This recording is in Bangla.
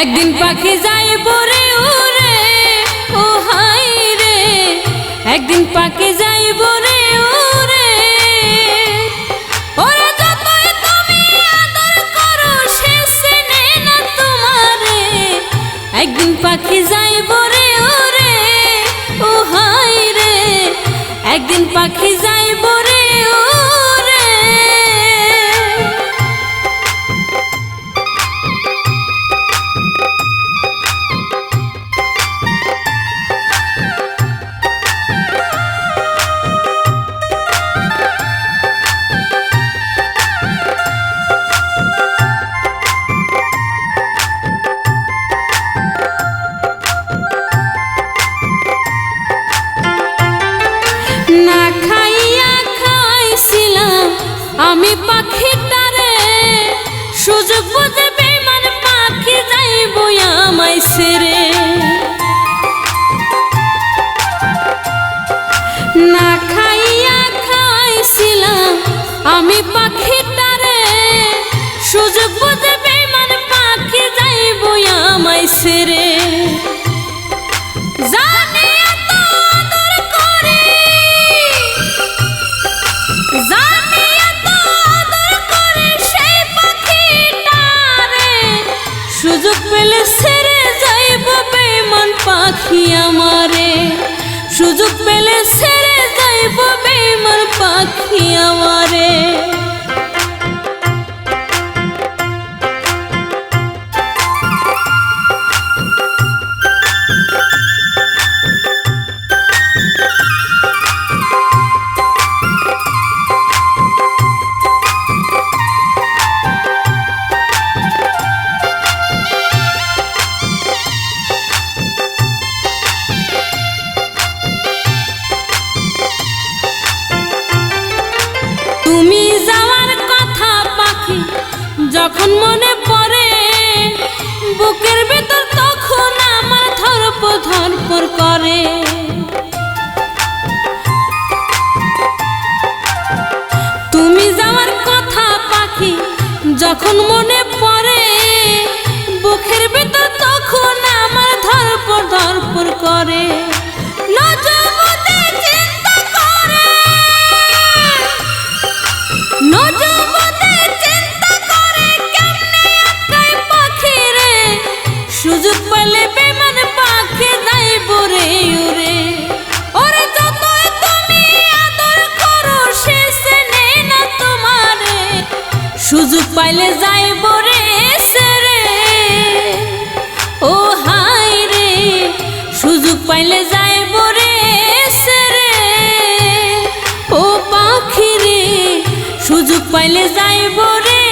একদিন পাখি যাইব রে উরে ও হাই রে। একদিন পাখি যাইব রে উরে ওরে যতই তুমি আদর করো, সে চেনে না তোমারে। একদিন পাখি যাইব রে ওরে ও হাই রে। একদিন পাখি যাইব আমি পাখিটারে সুযোগ বুঝে বেমান পাখি যাইব আমায় সেরে না খাইয়া খাইছিলাম আমি পাখিটারে সুযোগ বুঝে বেমান পাখি যাইব আমায় সেরে জানি করি সুযোগ পেলে ছেড়ে যাইব বেমন পাখি আমারে। সুযোগ পেলে ছেড়ে করে তুমি যাওয়ার কথা পাখি যখন মনে পড়ে, বুকের ভেতর তখন আমার ধরপর ধরপর করে। সুযোগ পাইলে যাইব রে সেরে। ও হাই রে, সুযোগ পাইলে যাইব রে সেরে। ও পাখি রে, সুযোগ পাইলে যাইব রে